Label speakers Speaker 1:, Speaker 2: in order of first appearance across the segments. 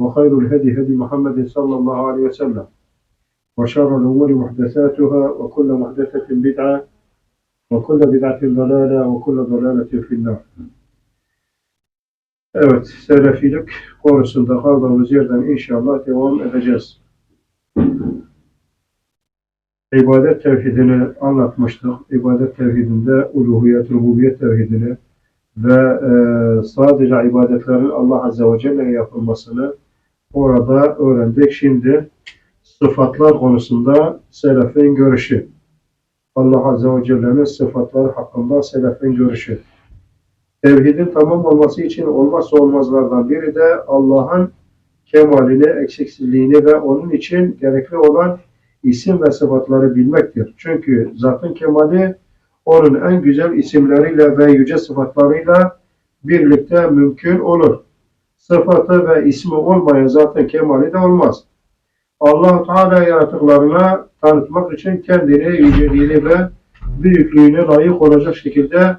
Speaker 1: وخير الهدي هدي محمد صلى الله عليه وسلم وشر الأمور محدثاتها وكل محدثة بدعة وكل بدعة ضلالة وكل ضلالة في النار Evet, Selefilik konusunda kaldığımız yerden inşallah devam edeceğiz. İbadet tevhidini anlatmıştık. İbadet tevhidinde uluhiyet, rububiyet tevhidini ve e, sadece ibadetlerin Allah Azze ve Celle'ye yapılmasını orada öğrendik. Şimdi sıfatlar konusunda selefin görüşü. Allah Azze ve Celle'nin sıfatları hakkında selefin görüşü. Tevhidin tamam olması için olmazsa olmazlardan biri de Allah'ın kemalini, eksiksizliğini ve onun için gerekli olan isim ve sıfatları bilmektir. Çünkü zatın kemali onun en güzel isimleriyle ve yüce sıfatlarıyla birlikte mümkün olur. Sıfatı ve ismi olmayan zatın kemali de olmaz. allah Teala yaratıklarına tanıtmak için kendini, yüceliğini ve büyüklüğüne layık olacak şekilde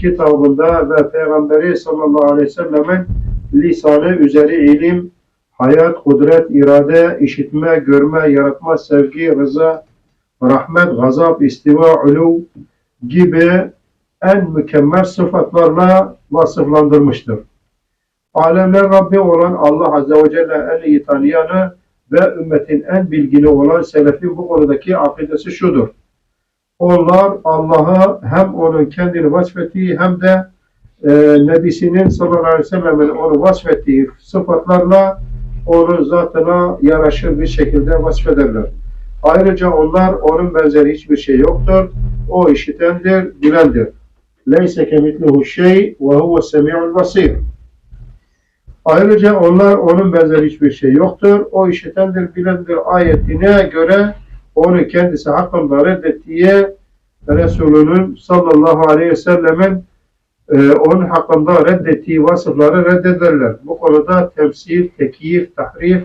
Speaker 1: kitabında ve Peygamberi sallallahu aleyhi ve sellemin lisanı üzeri ilim, hayat, kudret, irade, işitme, görme, yaratma, sevgi, rıza, rahmet, gazap, istiva, ulu gibi en mükemmel sıfatlarla vasıflandırmıştır. Alemler Rabbi olan Allah Azze ve Celle en iyi tanıyanı ve ümmetin en bilgili olan selefin bu konudaki akidesi şudur. Onlar Allah'a hem onun kendini vasfettiği hem de e, Nebisinin sallallahu aleyhi ve sellemin onu vasfettiği sıfatlarla onu zatına yaraşır bir şekilde vasfederler. Ayrıca onlar onun benzeri hiçbir şey yoktur. O işitendir, bilendir. Leyse kemitluhu şey ve huve semi'ul. Ayrıca onlar onun benzeri hiçbir şey yoktur. O işitendir, bilendir ayetine göre onu kendisi hakkında reddettiği Resulünün sallallahu aleyhi ve sellemin e, onun hakkında reddettiği vasıfları reddederler. Bu konuda temsil, tekyif, tahrif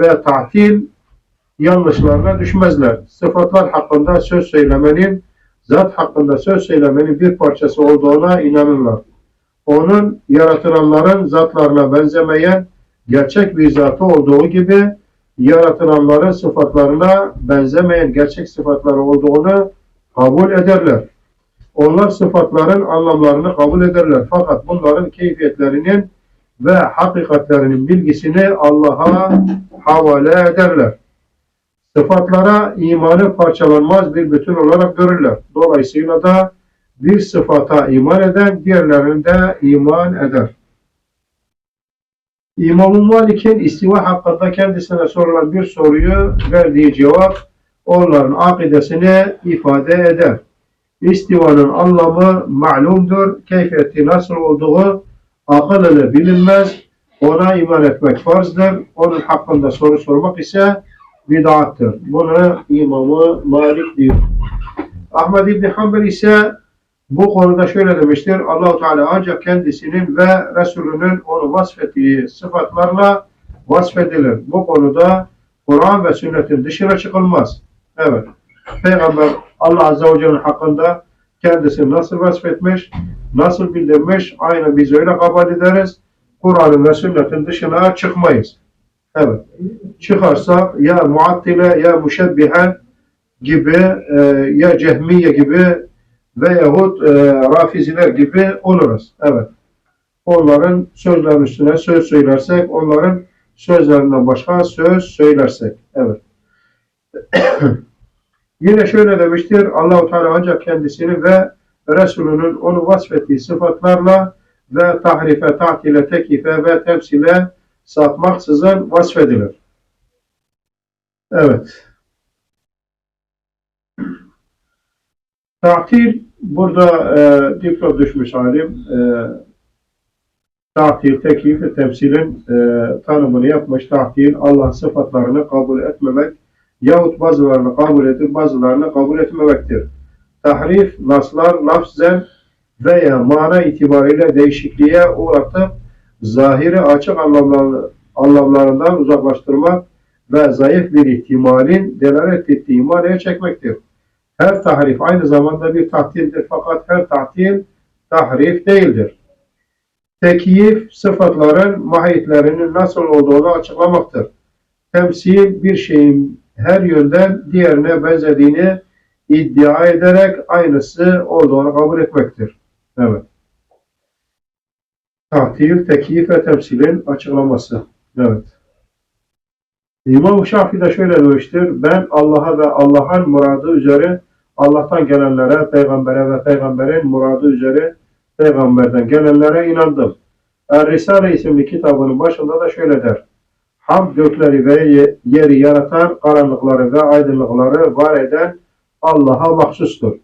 Speaker 1: ve tahtil yanlışlarına düşmezler. Sıfatlar hakkında söz söylemenin, zat hakkında söz söylemenin bir parçası olduğuna inanırlar. Onun yaratılanların zatlarına benzemeyen gerçek bir zatı olduğu gibi yaratılanların sıfatlarına benzemeyen gerçek sıfatları olduğunu kabul ederler. Onlar sıfatların anlamlarını kabul ederler. Fakat bunların keyfiyetlerinin ve hakikatlerinin bilgisini Allah'a havale ederler. Sıfatlara imanı parçalanmaz bir bütün olarak görürler. Dolayısıyla da bir sıfata iman eden diğerlerinde iman eder. İmam-ı Malik'in istiva hakkında kendisine sorulan bir soruyu verdiği cevap onların akidesini ifade eder. İstivanın anlamı ma'lumdur. Keyfiyeti nasıl olduğu akıl ile bilinmez. Ona iman etmek farzdır. Onun hakkında soru sormak ise bid'attır. Bunu İmam-ı Malik diyor. Ahmed İbni Hanbel ise bu konuda şöyle demiştir. Allahu Teala ancak kendisinin ve Resulünün onu vasfettiği sıfatlarla vasfedilir. Bu konuda Kur'an ve sünnetin dışına çıkılmaz. Evet. Peygamber Allah Azze ve Celle'nin hakkında kendisini nasıl vasfetmiş, nasıl bildirmiş, aynı biz öyle kabul ederiz. Kur'an'ın ve sünnetin dışına çıkmayız. Evet. Çıkarsak ya muattile ya müşebbihe gibi e, ya cehmiye gibi veyahut e, rafiziler gibi oluruz. Evet. Onların sözlerinin üstüne söz söylersek onların sözlerinden başka söz söylersek. Evet. Yine şöyle demiştir. Allahu Teala ancak kendisini ve Resulünün onu vasfettiği sıfatlarla ve tahrife, tahtile, tekife ve temsile sapmaksızın vasfedilir. Evet. Tahtil burada e, dipnot düşmüş halim. E, tahtil, tekif ve temsilin e, tanımını yapmış. Tahtil, Allah sıfatlarını kabul etmemek yahut bazılarını kabul edip bazılarını kabul etmemektir. Tahrif, naslar, lafzen veya mana itibariyle değişikliğe uğratıp zahiri açık anlamlar, anlamlarından uzaklaştırmak ve zayıf bir ihtimalin delalet ettiği imaneye çekmektir. Her tahrif aynı zamanda bir tahtildir fakat her tahtil tahrif değildir. Tekyif sıfatların mahiyetlerinin nasıl olduğunu açıklamaktır. Temsil bir şeyin her yönden diğerine benzediğini iddia ederek aynısı olduğunu kabul etmektir. Evet. Tahtil, tekyif ve temsilin açıklaması. Evet. İmam Şafii de şöyle demiştir. Ben Allah'a ve Allah'ın muradı üzere Allah'tan gelenlere, peygambere ve peygamberin muradı üzere peygamberden gelenlere inandım. Er-Risale isimli kitabının başında da şöyle der. Hamd gökleri ve yeri yaratan, karanlıkları ve aydınlıkları var eden Allah'a mahsustur.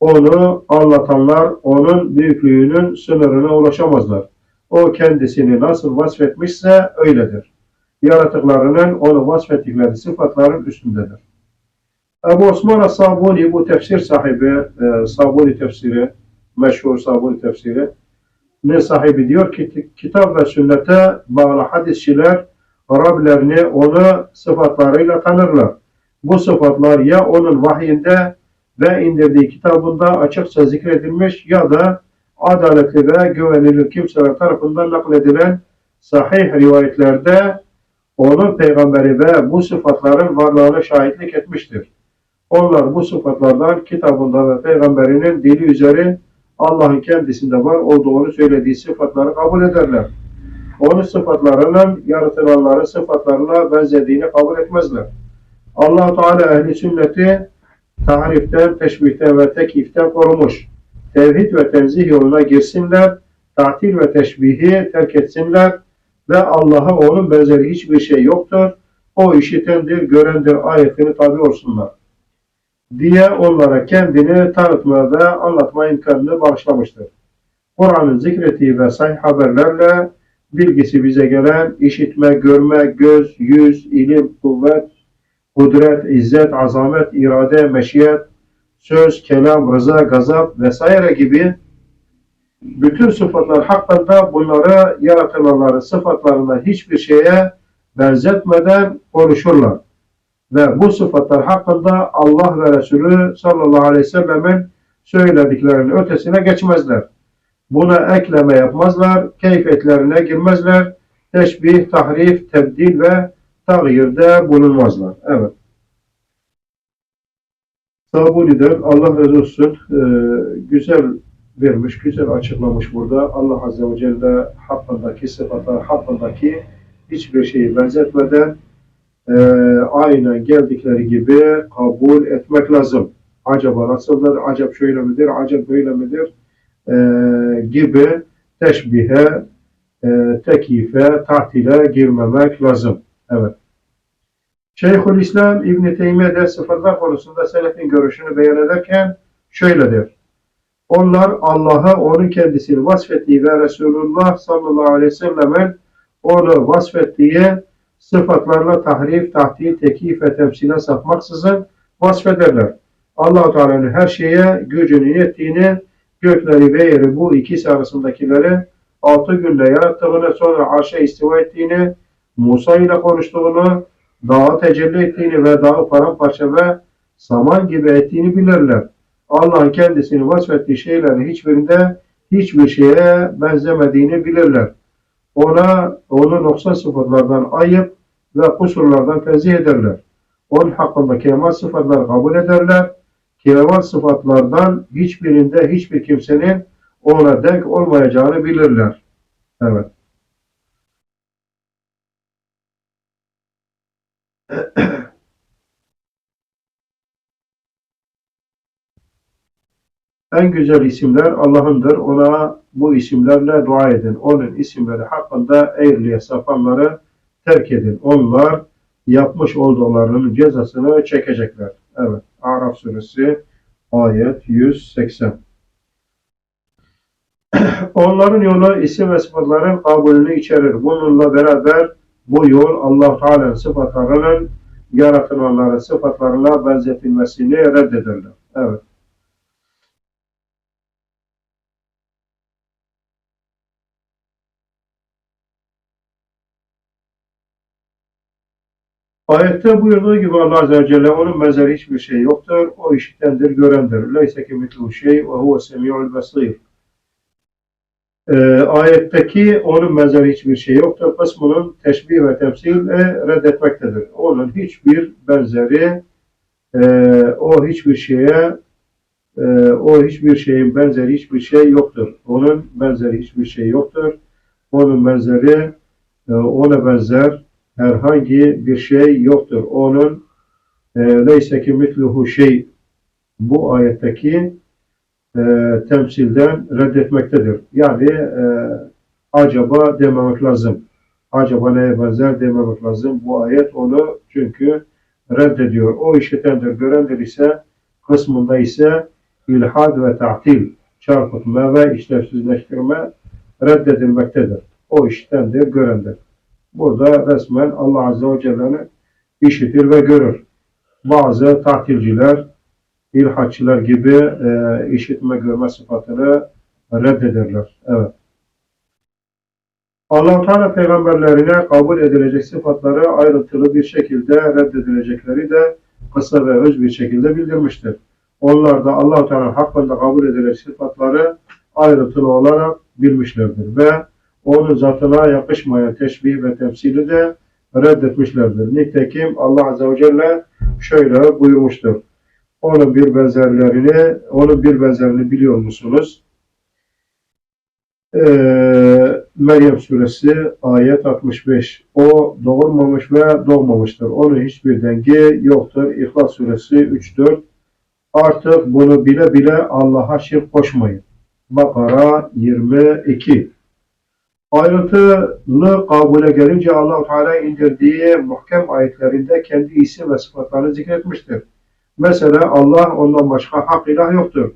Speaker 1: Onu anlatanlar onun büyüklüğünün sınırına ulaşamazlar. O kendisini nasıl vasfetmişse öyledir. Yaratıklarının onu vasfettikleri sıfatların üstündedir. Ebu Osman Sabuni bu tefsir sahibi, e, Sabuni tefsiri, meşhur Sabuni tefsiri, ne sahibi diyor ki kitap ve sünnete bağlı hadisçiler Rablerini onu sıfatlarıyla tanırlar. Bu sıfatlar ya onun vahyinde ve indirdiği kitabında açıkça zikredilmiş ya da adaletli ve güvenilir kimseler tarafından nakledilen sahih rivayetlerde onun peygamberi ve bu sıfatların varlığına şahitlik etmiştir. Onlar bu sıfatlardan kitabında ve peygamberinin dili üzeri Allah'ın kendisinde var olduğunu söylediği sıfatları kabul ederler. Onun sıfatlarının yaratılanların sıfatlarına benzediğini kabul etmezler. allah Teala ehli sünneti tahriften, teşbihten ve tekiften korumuş. Tevhid ve tenzih yoluna girsinler, tatil ve teşbihi terk etsinler ve Allah'a onun benzeri hiçbir şey yoktur. O işitendir, görendir ayetini tabi olsunlar. Diye onlara kendini tanıtma ve anlatma imkanını bağışlamıştır. Kur'an'ın zikrettiği ve sahih haberlerle bilgisi bize gelen işitme, görme, göz, yüz, ilim, kuvvet, kudret, izzet, azamet, irade, meşiyet, söz, kelam, rıza, gazap vesaire gibi bütün sıfatlar hakkında bunları yaratılanların sıfatlarına hiçbir şeye benzetmeden konuşurlar. Ve bu sıfatlar hakkında Allah ve Resulü sallallahu aleyhi ve sellemin söylediklerinin ötesine geçmezler. Buna ekleme yapmazlar, keyfiyetlerine girmezler, teşbih, tahrif, tebdil ve tağyirde bulunmazlar. Evet. Sabuni'den Allah razı olsun e, güzel vermiş, güzel açıklamış burada. Allah Azze ve Celle hakkındaki sıfatlar, hakkındaki hiçbir şeyi benzetmeden e, aynen geldikleri gibi kabul etmek lazım. Acaba nasıldır, acaba şöyle midir, acaba böyle midir e, gibi teşbihe, e, tekife, tahtile girmemek lazım. Evet. Şeyhülislam İbn Teymiye de sıfatlar konusunda selefin görüşünü beyan ederken şöyledir. Onlar Allah'a onun kendisini vasfettiği ve Resulullah sallallahu aleyhi ve sellemin onu vasfettiği sıfatlarla tahrif, tahtil, tekif ve temsile sapmaksızın vasfederler. allah Teala'nın her şeye gücünün yettiğini, gökleri ve yeri bu ikisi arasındakileri altı günde yarattığını, sonra arşa istiva ettiğini, Musa ile konuştuğunu, dağa tecelli ettiğini ve dağı paramparça ve saman gibi ettiğini bilirler. Allah'ın kendisini vasfettiği şeylerin hiçbirinde hiçbir şeye benzemediğini bilirler. Ona, onu noksan sıfatlardan ayıp ve kusurlardan tenzih ederler. Onun hakkında kemal sıfatları kabul ederler. Kemal sıfatlardan hiçbirinde hiçbir kimsenin ona denk olmayacağını bilirler. Evet. En güzel isimler Allah'ındır. Ona bu isimlerle dua edin. Onun isimleri hakkında eğriliğe sapanları terk edin. Onlar yapmış olduklarının cezasını çekecekler. Evet. Araf suresi ayet 180. Onların yolu isim ve sıfatların kabulünü içerir. Bununla beraber bu yol Allah Teala'nın sıfatlarının yaratılanların sıfatlarına benzetilmesini reddederler. Evet. Ayette buyurduğu gibi Allah Azze ve Celle onun benzeri hiçbir şey yoktur. O işitendir, görendir. Leyse ki mitlu şey ve huve semi'ul basir. Ee, ayetteki onun benzeri hiçbir şey yoktur. Kısmının teşbih ve temsille reddetmektedir. Onun hiçbir benzeri e, o hiçbir şeye e, o hiçbir şeyin benzeri hiçbir şey yoktur. Onun benzeri hiçbir şey yoktur. Onun benzeri e, ona benzer herhangi bir şey yoktur. Onun e, leyse ki mitluhu şey bu ayetteki e, temsilden reddetmektedir. Yani e, acaba dememek lazım. Acaba neye benzer dememek lazım. Bu ayet onu çünkü reddediyor. O işitendir, görendir ise kısmında ise ilhad ve ta'til, çarpıtma ve işlevsizleştirme reddedilmektedir. O işitendir, görendir. Burada resmen Allah Azze ve Celle'ni işitir ve görür. Bazı tatilciler, ilhatçılar gibi e, işitme görme sıfatını reddederler. Evet. allah Teala peygamberlerine kabul edilecek sıfatları ayrıntılı bir şekilde reddedilecekleri de kısa ve öz bir şekilde bildirmiştir. Onlar da allah Teala hakkında kabul edilecek sıfatları ayrıntılı olarak bilmişlerdir ve onun zatına yakışmayan teşbih ve temsili de reddetmişlerdir. Nitekim Allah Azze ve Celle şöyle buyurmuştur. Onun bir benzerlerini, onun bir benzerini biliyor musunuz? Ee, Meryem suresi ayet 65. O doğurmamış ve doğmamıştır. Onun hiçbir dengi yoktur. İhlas suresi 3-4. Artık bunu bile bile Allah'a şirk koşmayın. Bakara 22. Ayrıntılı kabule gelince Allah-u Teala indirdiği muhkem ayetlerinde kendi isim ve sıfatlarını zikretmiştir. Mesela Allah ondan başka hak ilah yoktur.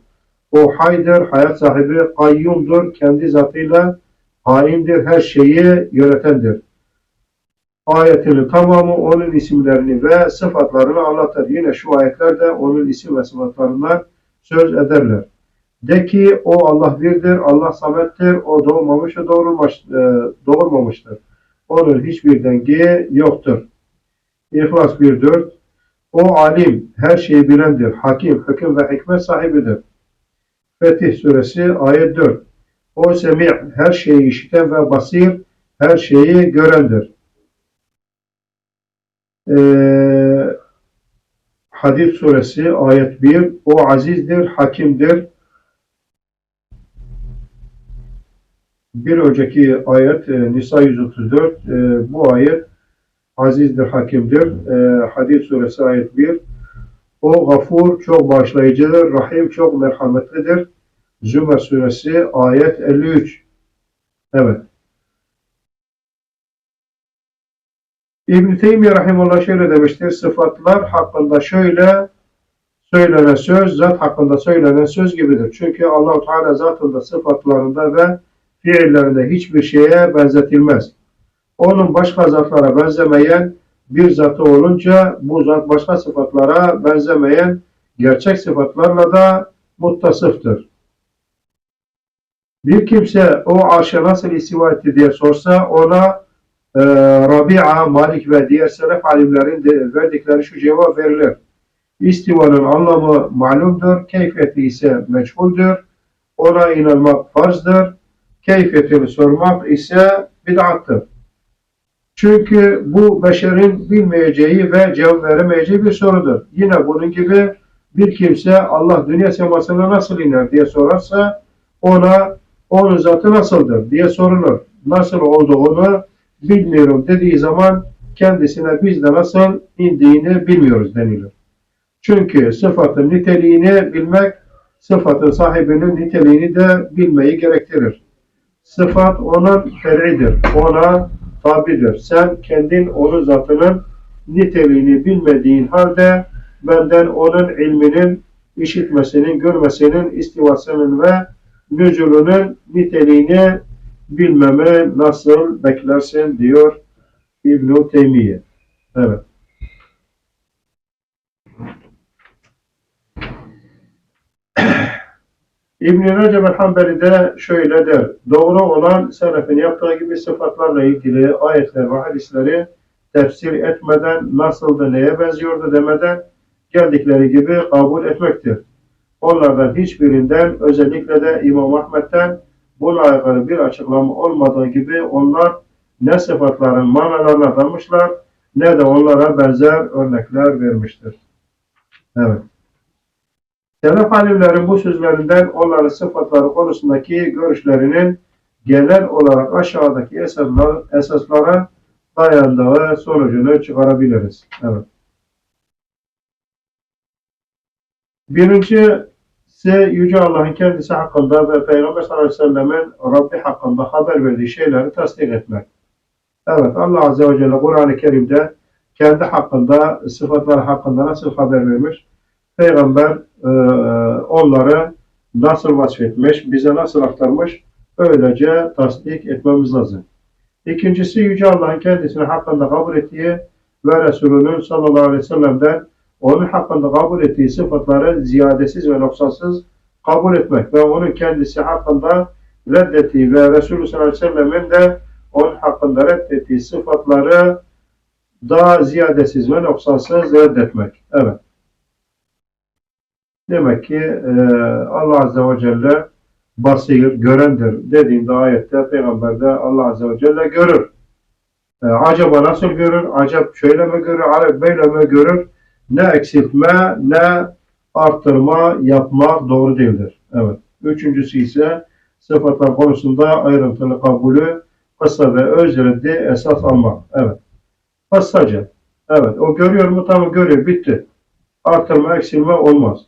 Speaker 1: O haydır, hayat sahibi, kayyumdur, kendi zatıyla haimdir, her şeyi yönetendir. Ayetinin tamamı onun isimlerini ve sıfatlarını anlatır. Yine şu ayetlerde onun isim ve sıfatlarından söz ederler. De ki o Allah birdir, Allah samettir, o doğmamış ve doğurmamış, e, doğurmamıştır. Onun hiçbir dengi yoktur. İhlas 1.4 O alim, her şeyi bilendir, hakim, hüküm ve hikmet sahibidir. Fetih Suresi ayet 4 O semi' her şeyi işiten ve basir, her şeyi görendir. Ee, Hadid Suresi ayet 1 O azizdir, hakimdir, bir önceki ayet e, Nisa 134 e, bu ayet azizdir, hakimdir. E, Hadid suresi ayet 1 O gafur çok bağışlayıcıdır, rahim çok merhametlidir. Zümer suresi ayet 53 Evet. İbn-i Teymiye Rahimullah şöyle demiştir. Sıfatlar hakkında şöyle söylenen söz, zat hakkında söylenen söz gibidir. Çünkü allah Teala zatında, sıfatlarında ve fiillerinde hiçbir şeye benzetilmez. Onun başka zatlara benzemeyen bir zatı olunca bu zat başka sıfatlara benzemeyen gerçek sıfatlarla da muttasıftır. Bir kimse o arşa nasıl istiva etti diye sorsa ona e, Rabia, Malik ve diğer selef alimlerin verdikleri şu cevap verilir. İstivanın anlamı malumdur, keyfiyeti ise meçhuldür, ona inanmak farzdır, keyfiyetini sormak ise bid'attır. Çünkü bu beşerin bilmeyeceği ve cevap veremeyeceği bir sorudur. Yine bunun gibi bir kimse Allah dünya semasına nasıl iner diye sorarsa ona onun zatı nasıldır diye sorulur. Nasıl olduğunu bilmiyorum dediği zaman kendisine bizde nasıl indiğini bilmiyoruz denilir. Çünkü sıfatın niteliğini bilmek, sıfatın sahibinin niteliğini de bilmeyi gerektirir. Sıfat onun fer'idir, ona tabidir. Sen kendin onun zatının niteliğini bilmediğin halde benden onun ilminin, işitmesinin, görmesinin, istivasının ve nüzulünün niteliğini bilmemi nasıl beklersin diyor İbn-i Teymiye. Evet. İbn-i Recep el-Hanbeli de şöyle der. Doğru olan selefin yaptığı gibi sıfatlarla ilgili ayetler ve hadisleri tefsir etmeden nasıldı, neye benziyordu demeden geldikleri gibi kabul etmektir. Onlardan hiçbirinden özellikle de İmam Ahmet'ten buna aykırı bir açıklama olmadığı gibi onlar ne sıfatların manalarına dalmışlar ne de onlara benzer örnekler vermiştir. Evet. Selef alimlerin bu sözlerinden onların sıfatları konusundaki görüşlerinin genel olarak aşağıdaki esaslar, esaslara dayandığı sonucunu çıkarabiliriz. Evet. Birincisi Yüce Allah'ın kendisi hakkında ve Peygamber sallallahu aleyhi ve sellemin Rabbi hakkında haber verdiği şeyleri tasdik etmek. Evet Allah Azze ve Celle Kur'an-ı Kerim'de kendi hakkında, sıfatları hakkında nasıl haber vermiş? Peygamber e, onları nasıl vasfetmiş, bize nasıl aktarmış? Öylece tasdik etmemiz lazım. İkincisi Yüce Allah'ın kendisini hakkında kabul ettiği ve Resulünün sallallahu aleyhi ve sellem'den onun hakkında kabul ettiği sıfatları ziyadesiz ve noksansız kabul etmek ve onun kendisi hakkında reddettiği ve Resulü sallallahu aleyhi ve sellemin de onun hakkında reddettiği sıfatları daha ziyadesiz ve noksansız reddetmek. Evet. Demek ki e, Allah Azze ve Celle basir, görendir dediğinde ayette Peygamber de Allah Azze ve Celle görür. E, acaba nasıl görür? Acaba şöyle mi görür? Acaba böyle mi görür? Ne eksiltme ne arttırma yapmak doğru değildir. Evet. Üçüncüsü ise sıfatlar konusunda ayrıntılı kabulü kısa ve öz reddi esas almak. Evet. Kısaca. Evet. O görüyor mu? Tamam görüyor. Bitti. Artırma, eksilme olmaz.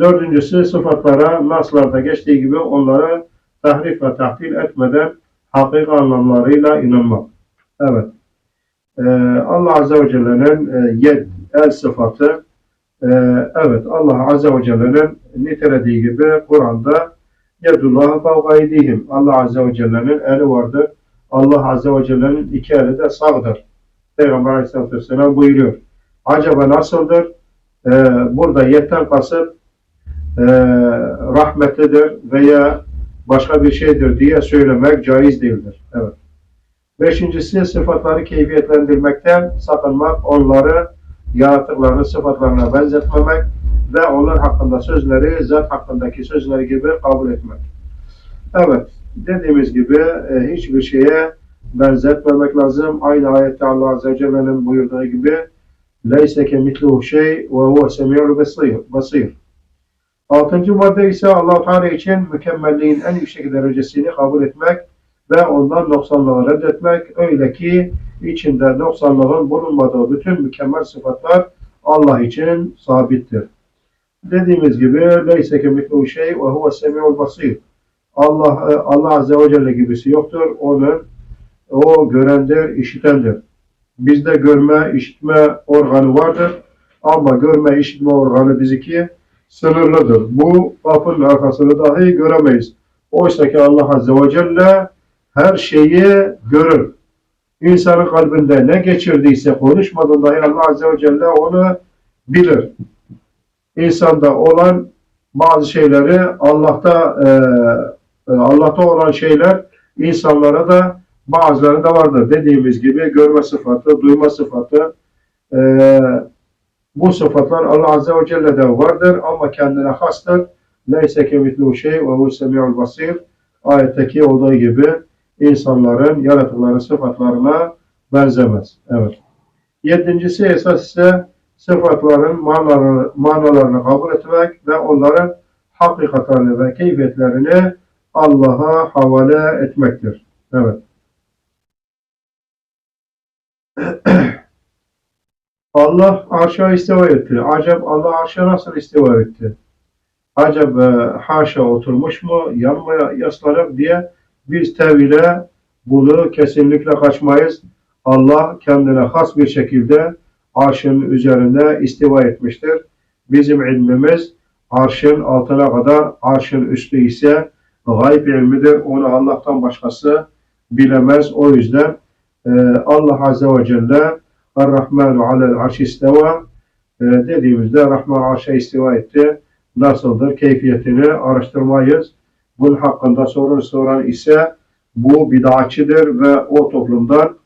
Speaker 1: Dördüncüsü sıfatlara naslarda geçtiği gibi onları tahrif ve tahtil etmeden hakik anlamlarıyla inanmak. Evet. Ee, Allah Azze ve Celle'nin e, yed, el sıfatı e, evet Allah Azze ve Celle'nin nitelediği gibi Kur'an'da yedullah fevkaydihim Allah Azze ve Celle'nin eli vardır. Allah Azze ve Celle'nin iki eli de sağdır. Peygamber Aleyhisselatü Vesselam buyuruyor. Acaba nasıldır? Ee, burada yetten kasıt e, rahmetlidir veya başka bir şeydir diye söylemek caiz değildir. Evet. Beşincisi sıfatları keyfiyetlendirmekten sakınmak, onları yaratıklarını sıfatlarına benzetmemek ve onlar hakkında sözleri zat hakkındaki sözleri gibi kabul etmek. Evet, dediğimiz gibi e, hiçbir şeye benzetmemek lazım. Aynı ayette Allah Azze ve Celle'nin buyurduğu gibi لَيْسَ كَمِثْلُهُ شَيْءٍ وَهُوَ سَمِيعُ basir. Altıncı madde ise allah Teala için mükemmelliğin en yüksek derecesini kabul etmek ve ondan noksanlığı reddetmek. Öyle ki içinde noksanlığın bulunmadığı bütün mükemmel sıfatlar Allah için sabittir. Dediğimiz gibi leyse kemitlu şey ve huve semiul basir. Allah Allah azze ve celle gibisi yoktur. Onun o görendir, işitendir. Bizde görme, işitme organı vardır. Ama görme, işitme organı biziki sınırlıdır. Bu kapının arkasını dahi göremeyiz. Oysa ki Allah Azze ve Celle her şeyi görür. İnsanın kalbinde ne geçirdiyse konuşmadan dahi Allah Azze ve Celle onu bilir. İnsanda olan bazı şeyleri Allah'ta e, e Allah'ta olan şeyler insanlara da bazılarında vardır. Dediğimiz gibi görme sıfatı, duyma sıfatı, e, bu sıfatlar Allah Azze ve Celle'de vardır ama kendine hastır. Neyse kemitlu şey ve hu semi'ul basir. Ayetteki olduğu gibi insanların yaratıkları sıfatlarına benzemez. Evet. Yedincisi esas ise sıfatların manalarını, manalarını kabul etmek ve onların hakikatlerini ve keyfiyetlerini Allah'a havale etmektir. Evet. Allah arşa istiva etti. Acaba Allah arşa nasıl istiva etti? Acaba haşa oturmuş mu, yanmaya yaslanıp diye biz tevhile bunu kesinlikle kaçmayız. Allah kendine has bir şekilde arşın üzerinde istiva etmiştir. Bizim ilmimiz arşın altına kadar, arşın üstü ise gayb ilmidir. Onu Allah'tan başkası bilemez. O yüzden e, Allah Azze ve Celle Er-Rahmanu alel arş isteva e, dediğimizde Rahman arşa istiva etti. Nasıldır? Keyfiyetini araştırmayız. Bunun hakkında soru soran ise bu bid'atçıdır ve o toplumdan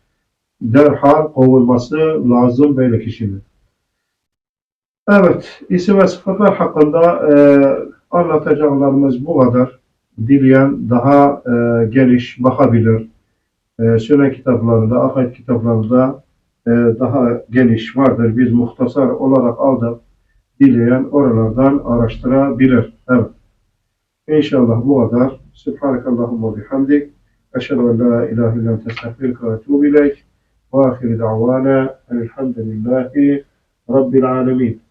Speaker 1: derhal kovulması lazım böyle kişinin. Evet, isim ve sıfatlar hakkında e, anlatacaklarımız bu kadar. Dileyen daha e, geniş bakabilir. E, Sünnet kitaplarında, akid kitaplarında e, daha geniş vardır. Biz muhtasar olarak aldık. Dileyen oralardan araştırabilir. Evet. İnşallah bu kadar. Subhanakallahumma bihamdik. Eşhedü en la ilahe illa ente estağfiruke ve etûbü ileyk. Ve ahir davana elhamdülillahi rabbil alemin.